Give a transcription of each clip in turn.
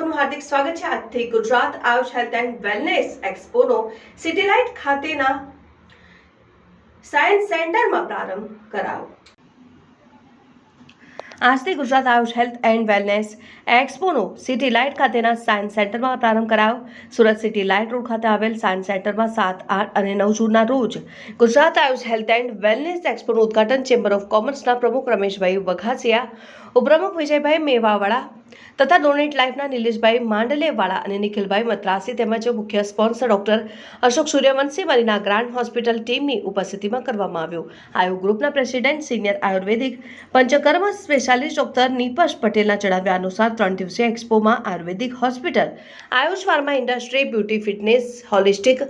સૌનું હાર્દિક સ્વાગત છે. આજથી Gujarat Ayush health and wellness એક્સપોનો city light ખાતેના સાયન્સ સેન્ટરમાં પ્રારંભ કરાયો. આજથી Gujarat Ayush health and wellness એક્સપોનો city light ખાતેના સાયન્સ સેન્ટરમાં પ્રારંભ કરાયો. સુરત સિટી લાઇટ રોડ ખાતે આવેલ સાયન્સ સેન્ટરમાં સાત, આઠ અને નવ જૂનના રોજ Gujarat Ayush health and wellness એક્સપોનું ઉદઘાટન ચેમ્બર ઓફ કોમર્સના પ્રમુખ રમેશભાઈ વઘાસિયા, ઉપપ્રમુખ વિજયભાઈ મેવાવાળા તથા ડોનેટ લાઈફના નિલેશભાઈ માંડલેવાળા અને નિખિલભાઈ મદ્રાસી તેમજ મુખ્ય sponsor doctor Ashok Suryavanshi Marina grand hospital ટીમની ઉપસ્થિતિમાં કરવામાં આવ્યું. આયુ ગ્રુપના president, senior Ayurvedic, panchakarma specialist doctor Nipash પટેલના જણાવ્યા અનુસાર ત્રણ દિવસીય એક્સપોમાં Ayurvedic hospital, Ayush pharma industry, beauty fitness, holistic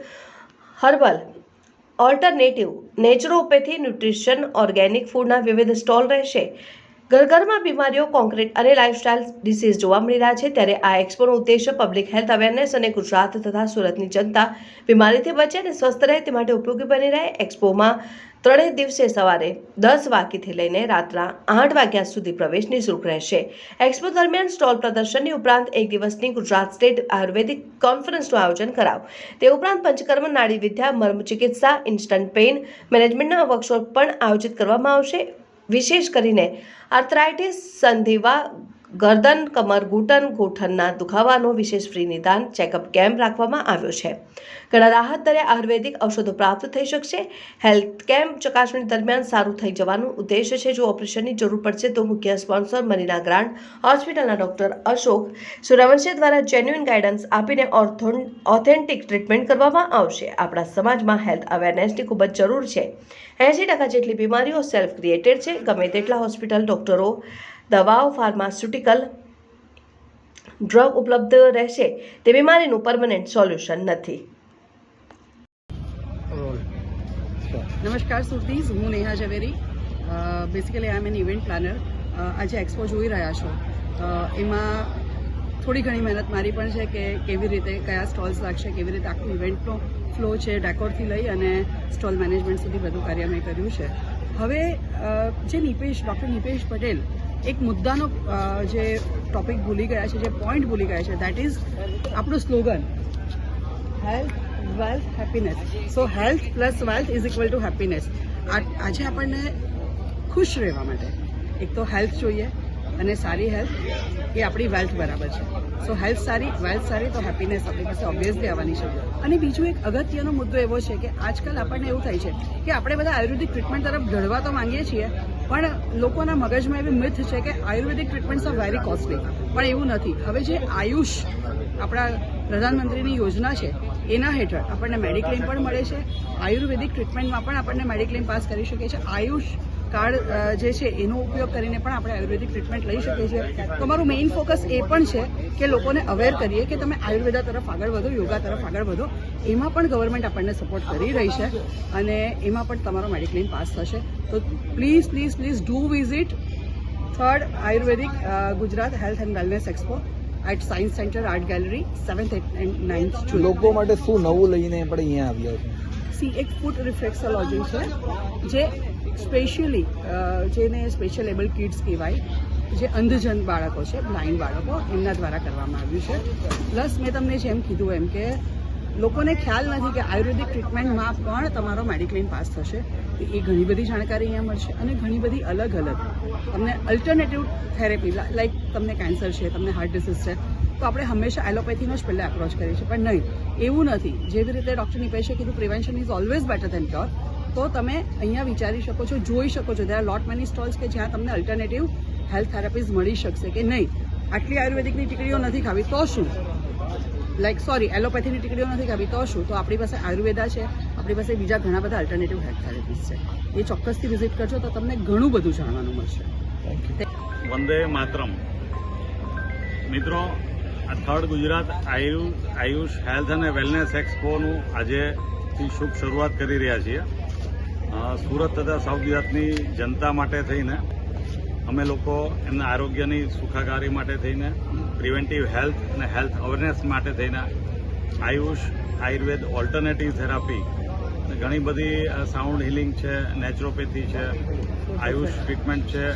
herbal, alternative, naturopathy nutrition, organic ફૂડના વિવિધ સ્ટોલ રહેશે. ઘરઘરમાં બીમારીઓ કોન્ક્રીટ અને લાઇફસ્ટાઇલ ડિસીઝ જોવા મળી રહ્યા છે. ત્યારે આ એક્સપોનો ઉદ્દેશ્ય પબ્લિક હેલ્થ અવેરનેસ અને ગુજરાત તથા સુરતની જનતા બીમારીથી બચે અને સ્વસ્થ રહે તે માટે ઉપયોગી બની રહે એક્સપોમાં ત્રણેય દિવસે સવારે દસ વાગ્યાથી લઈને રાતના આઠ વાગ્યા સુધી પ્રવેશ નિઃશુલ્ક રહેશે. એક્સપો દરમિયાન સ્ટોલ પ્રદર્શનની ઉપરાંત એક દિવસની ગુજરાત સ્ટેટ આયુર્વેદિક કોન્ફરન્સનું આયોજન કરાવ તે ઉપરાંત પંચકર્મ, નાડી વિદ્યા, મર્મ ચિકિત્સા, ઇન્સ્ટન્ટ પેઇન મેનેજમેન્ટના વર્કશોપ પણ આયોજિત કરવામાં આવશે. વિશેષ કરીને આર્થરાઇટિસ સંધિવા ગરદન, કમર, ઘૂંટણ, ગોઠણના દુખાવાનો વિશેષ ફ્રી નિદાન ચેકઅપ કેમ્પ રાખવામાં આવ્યો છે. ઘણા રાહત દરે આયુર્વેદિક ઔષધો પ્રાપ્ત થઈ શકશે. હેલ્થ કેમ્પ ચકાસણી દરમિયાન સારું થઈ જવાનું ઉદ્દેશ છે. જો ઓપરેશનની જરૂર પડશે તો મુખ્ય સ્પોન્સર મરીના ગ્રાન્ડ હોસ્પિટલના ડોક્ટર અશોક સુરવંશી દ્વારા જેન્યુઇન ગાઈડન્સ આપીને ઓથેન્ટિક ટ્રીટમેન્ટ કરવામાં આવશે. આપણા સમાજમાં હેલ્થ અવેરનેસની ખૂબ જ જરૂર છે. એંસી ટકા જેટલી બીમારીઓ સેલ્ફ ક્રિએટેડ છે. ગમે તેટલા હોસ્પિટલ ડોક્ટરો દવાઓ ફાર્માસ્યુટિકલ ડ્રગ ઉપલબ્ધ રહેશે તે બીમારીનું પરમનન્ટ સોલ્યુશન નથી. નમસ્કાર સુરતીઝ હું Neha Zaveri. Basically I am an event planner આજે એક્સપો જોઈ રહ્યા છો. એમાં થોડી ઘણી મહેનત મારી પણ છે કે કેવી રીતે, કયા સ્ટોલ્સ લાગશે, કેવી રીતે આખું ઇવેન્ટનો ફ્લો છે ડેકોરથી લઈ અને સ્ટોલ મેનેજમેન્ટ સુધી બધું કાર્ય મેં કર્યું છે. હવે જે નિપેશ ડૉક્ટર નિપેશ પટેલ એક મુદ્દાનો જે ટોપિક ભૂલી ગયા છે, જે પોઈન્ટ ભૂલી ગયા છે દેટ ઇઝ આપણું slogan health wealth happiness so health plus wealth is equal to happiness આજે આપણને ખુશ રહેવા માટે એક તો હેલ્થ જોઈએ અને સારી હેલ્થ એ આપણી વેલ્થ બરાબર છે. સો હેલ્થ સારી વેલ્થ સારી તો હેપીનેસ આપણી પાસે ઓબ્વિયસલી આવવાની છે. અને બીજું એક અગત્યનો મુદ્દો એવો છે કે આજકાલ આપણને એવું થાય છે કે આપણે બધા આયુર્વેદિક ટ્રીટમેન્ટ તરફ ઢળવા તો માંગીએ છીએ પણ લોકોના મગજમાં એવી મિથ છે કે Ayurvedic treatments are very costly પણ એવું નથી. હવે જે આયુષ આપણા પ્રધાનમંત્રીની યોજના છે, એના હેઠળ આપણને મેડિક્લેમ પણ મળે છે. આયુર્વેદિક ટ્રીટમેન્ટમાં પણ આપણને મેડિક્લેમ પાસ કરી શકીએ છીએ આયુષ કાર્ડ જે છે એનો ઉપયોગ કરીને પણ આપણે આયુર્વેદિક ટ્રીટમેન્ટ લઈ શકીએ છીએ. તો અમારું મેઇન ફોકસ એ પણ છે કે લોકોને અવેર કરીએ કે તમે આયુર્વેદા તરફ આગળ વધો યોગા તરફ આગળ વધો. એમાં પણ ગવર્મેન્ટ આપણને સપોર્ટ કરી રહી છે અને એમાં પણ તમારો મેડિક્લેમ પાસ થશે. તો please please please do visit third Ayurvedic Gujarat health and wellness expo at science centre art gallery seventh and ninth લોકો માટે શું નવું લઈને આપણે અહીંયા આવ્યા છે સી એક ફૂડ રિફ્લેક્સોલોજી છે જે સ્પેશિયલી જેને સ્પેશિયલ એબલ કિડ્સ કહેવાય, જે અંધજન બાળકો છે બ્લાઇન્ડ બાળકો, એમના દ્વારા કરવામાં આવ્યું છે. પ્લસ મેં તમને જેમ કીધું એમ કે લોકોને ખ્યાલ નથી કે આયુર્વેદિક ટ્રીટમેન્ટમાં પણ તમારો મેડિક્લેમ પાસ થશે. તો એ ઘણી બધી જાણકારી અહીંયા મળશે અને ઘણી બધી અલગ અલગ. તમને અલ્ટરનેટિવ થેરેપી લાઈક તમને કેન્સર છે, તમને હાર્ટ ડિસીઝ છે, તો આપણે હંમેશા એલોપેથીનો જ પહેલાં એપ્રોચ કરીએ છીએ. પણ નહીં, એવું નથી. જેવી રીતે ડૉક્ટર નિપેશે કીધું prevention is always better than cure તો તમે અહીંયા વિચારી શકો છો જોઈ શકો છો. There લોટ મેની સ્ટોલ્સ કે જ્યાં તમને અલ્ટરનેટિવ હેલ્થ થેરાપીઝ મળી શકશે કે નહીં. આટલી આયુર્વેદિકની ટીકડીઓ નથી ખાવી તો શું? લાઈક સોરી એલોપેથીની ટીકડીઓ નથી ખાવી તો શું? તો આપણી પાસે આયુર્વેદા છે આપણી પાસે બીજા ઘણા બધા અલ્ટરનેટિવ હેલ્થ થેરાપીઝ છે. એ ચોક્કસથી વિઝિટ કરજો તો તમને ઘણું બધું જાણવાનું મળશે. વંદે માતરમ. મિત્રો આ થર્ડ ગુજરાત આયુ આયુષ હેલ્થ અને વેલનેસ એક્સપોનું આજે શુભ શરૂઆત કરી રહ્યા છીએ. સુરત તથા સાઉથ ગુજરાતની જનતા માટે થઈને અમે લોકો એમના આરોગ્યની સુખાકારી માટે થઈને, પ્રિવેન્ટિવ હેલ્થ અને હેલ્થ અવેરનેસ માટે થઈને આયુષ, આયુર્વેદ, ઓલ્ટરનેટિવ થેરાપી, ઘણી બધી સાઉન્ડ હિલિંગ છે, નેચરોપેથી છે, આયુષ ટ્રીટમેન્ટ છે,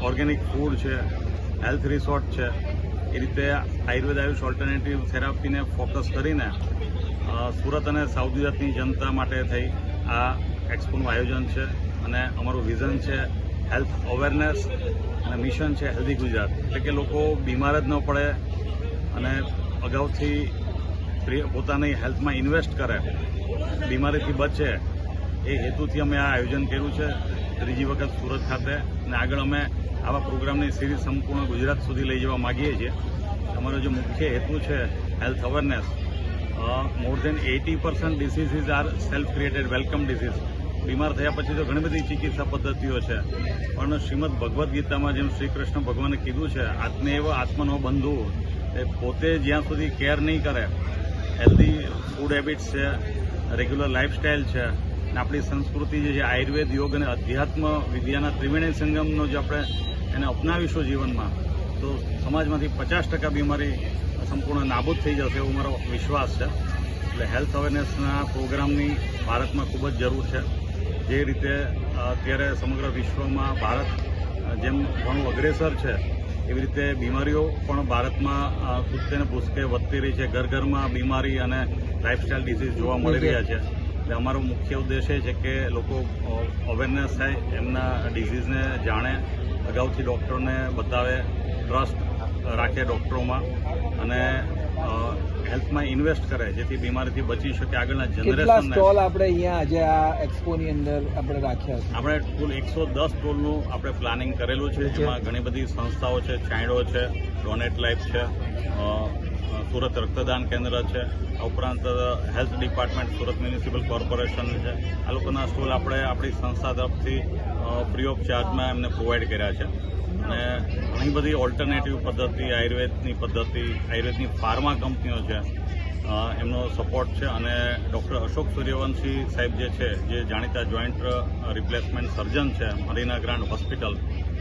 ઓર્ગેનિક ફૂડ છે, હેલ્થ રિસોર્ટ છે, એ રીતે આયુર્વેદ, આયુષ, ઓલ્ટરનેટિવ થેરાપીને ફોકસ કરીને સુરત અને સાઉથ ગુજરાતની જનતા માટે થઈ આ એક્સપોનું આયોજન છે અને અમારું વિઝન છે હેલ્થ અવેરનેસ અને મિશન છે હેલ્ધી ગુજરાત. એટલે કે લોકો બીમાર જ ન પડે અને અગાઉથી પોતાની હેલ્થમાં ઇન્વેસ્ટ કરે, બીમારીથી બચે, એ હેતુથી અમે આ આયોજન કર્યું છે. ત્રીજી વખત સુરત ખાતે અને આગળ અમે આવા પ્રોગ્રામની સિરીઝ સંપૂર્ણ ગુજરાત સુધી લઈ જવા માગીએ છીએ. અમારો જે મુખ્ય હેતુ છે health awareness more than eighty percent diseases are self created welcome disease બીમાર થયા પછી તો ઘણી બધી ચિકિત્સા પદ્ધતિઓ છે. પણ શ્રીમદ ભગવદ્ ગીતામાં જેમ શ્રી કૃષ્ણ ભગવાને કીધું છે, આત્મે એવો આત્મનો બંધુ. એ પોતે જ્યાં સુધી કેર નહીં કરે હેલ્ધી ફૂડ હેબિટ્સ છે રેગ્યુલર લાઇફસ્ટાઇલ છે અને આપણી સંસ્કૃતિ જે છે, આયુર્વેદ યોગ અને અધ્યાત્મ વિદ્યાના ત્રિવેણી સંગમનો જે આપણે એને અપનાવીશું જીવનમાં, તો સમાજમાંથી પચાસ ટકા બીમારી સંપૂર્ણ નાબૂદ થઈ જશે એવો મારો વિશ્વાસ છે. એટલે હેલ્થ અવેરનેસના પ્રોગ્રામની ભારતમાં ખૂબ જ જરૂર છે. જે રીતે અત્યારે સમગ્ર વિશ્વમાં ભારત જેમ ઘણું અગ્રેસર છે, એવી રીતે બીમારીઓ પણ ભારતમાં કૂદતે ને ભૂસકે વધતી રહી છે. ઘર ઘરમાં બીમારી અને લાઇફસ્ટાઇલ ડિસીઝ જોવા મળી રહ્યા છે. એટલે અમારો મુખ્ય ઉદ્દેશ એ છે કે લોકો અવેરનેસ થાય, એમના ડિઝીઝને જાણે, અગાઉથી ડૉક્ટરને બતાવે ટ્રસ્ટ રાખે ડૉક્ટરોમાં અને હેલ્થમાં ઇન્વેસ્ટ કરે જેથી બીમારીથી બચી શકે આગળના જનરેશન સ્ટોલ આપણે અહીંયા આજે આ એક્સપોની અંદર આપણે રાખ્યા છે? આપણે કુલ એકસો દસ સ્ટોલનું આપણે પ્લાનિંગ કરેલું છે. જેમાં ઘણી બધી સંસ્થાઓ છે છાંયડો છે ડોનેટ લાઈફ છે સુરત રક્તદાન કેન્દ્ર છે આ ઉપરાંત health department Surat municipal corporation છે. આ લોકોના સ્ટોલ આપણે આપણી સંસ્થા તરફથી ફ્રી ઓફ ચાર્જમાં એમને પ્રોવાઈડ કર્યા છે. અને ઘણી બધી ઓલ્ટરનેટિવ પદ્ધતિ આયુર્વેદની પદ્ધતિ આયુર્વેદની ફાર્મા કંપનીઓ છે એમનો સપોર્ટ છે અને ડૉક્ટર અશોક સૂર્યવંશી સાહેબ જે છે જે જાણીતા જોઈન્ટ રિપ્લેસમેન્ટ સર્જન છે મરીના ગ્રાન્ડ હોસ્પિટલ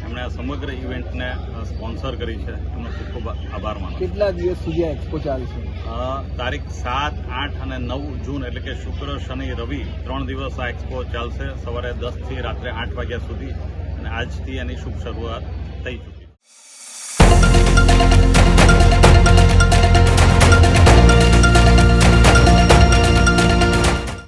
એમણે આ સમગ્ર ઇવેન્ટને સ્પોન્સર કરી છે. એમનો ખૂબ ખૂબ આભાર માનો કેટલા દિવસ સુધી આ એક્સપો ચાલશે તારીખ સાત આઠ અને નવ જૂન એટલે કે શુક્ર શનિ રવિ ત્રણ દિવસ આ એક્સપો ચાલશે. સવારે દસથી રાત્રે આઠ વાગ્યા સુધી. અને આજથી એની શુભ શરૂઆત થઈ ચૂકી છે